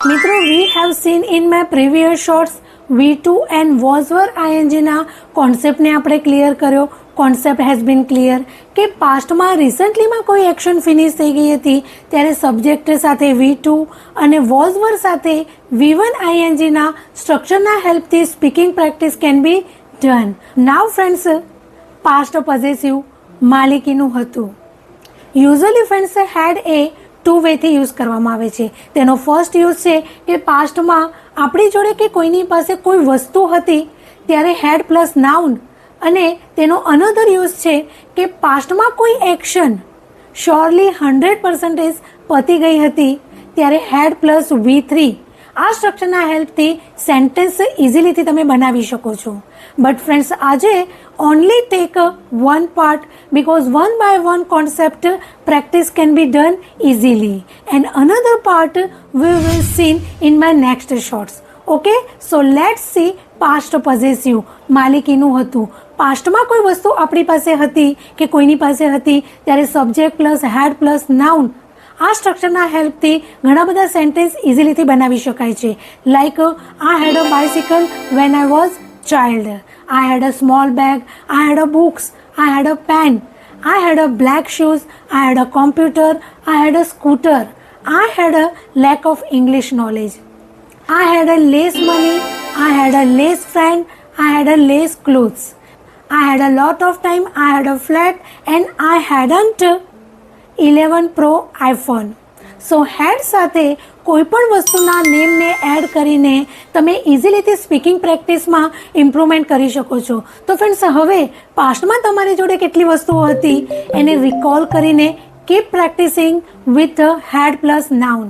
મિત્રો we have seen in my previous shorts V two and was were આઈએનજીના કોન્સેપ્ટને આપણે clear કર્યો. Concept has been clear કે પાસ્ટમાં રિસન્ટલીમાં કોઈ એક્શન ફિનિશ થઈ ગઈ હતી, ત્યારે સબ્જેક્ટ સાથે વી ટુ અને વોઝવર સાથે વી વન આઈએનજીના સ્ટ્રક્ચરના હેલ્પથી speaking practice can be done now friends past possessive માલિકીનું હતું. Usually friends had a two વેથી use કરવામાં આવે છે. તેનો ફર્સ્ટ યુઝ છે કે પાસ્ટમાં આપણી જોડે કે કોઈની પાસે કોઈ વસ્તુ હતી, ત્યારે હેડ પ્લસ નાઉન અને તેનો અનધર યુઝ છે કે પાસ્ટમાં કોઈ એક્શન શ્યોરલી હંડ્રેડ પર્સન્ટેજ પતી ગઈ હતી, ત્યારે હેડ પ્લસ વી થ્રી આ સ્ટ્રક્ચરના હેલ્પથી સેન્ટેન્સ ઇઝીલીથી તમે બનાવી શકો છો. બટ ફ્રેન્ડ્સ આજે only take one part because one by one concept practice can be done easily and another part we will seen in my next shorts okay so let's see past possessive માલિકીનું હતું. પાસ્ટમાં કોઈ વસ્તુ આપણી પાસે હતી કે કોઈની પાસે હતી? ત્યારે subject plus had plus noun આ સ્ટ્રક્ચરના હેલ્પથી ઘણા બધા સેન્ટેન્સ ઇઝીલીથી બનાવી શકાય છે like I had a bicycle when I was child I had a small bag I had a books I had a pen I had a black shoes I had a computer I had a scooter I had a lack of English knowledge I had a less money, I had a less friend, I had a less clothes. I had a lot of time, I had a flat, and I hadn't 11 pro iPhone so had સાથે કોઈ પણ વસ્તુના નેમને add કરીને તમે ઇઝીલીથી speaking પ્રેક્ટિસમાં improvement કરી શકો છો. તો ફ્રેન્ડ્સ હવે પાસ્ટમાં તમારી જોડે કેટલી વસ્તુઓ હતી? એને રિકોલ કરીને keep practising with had plus noun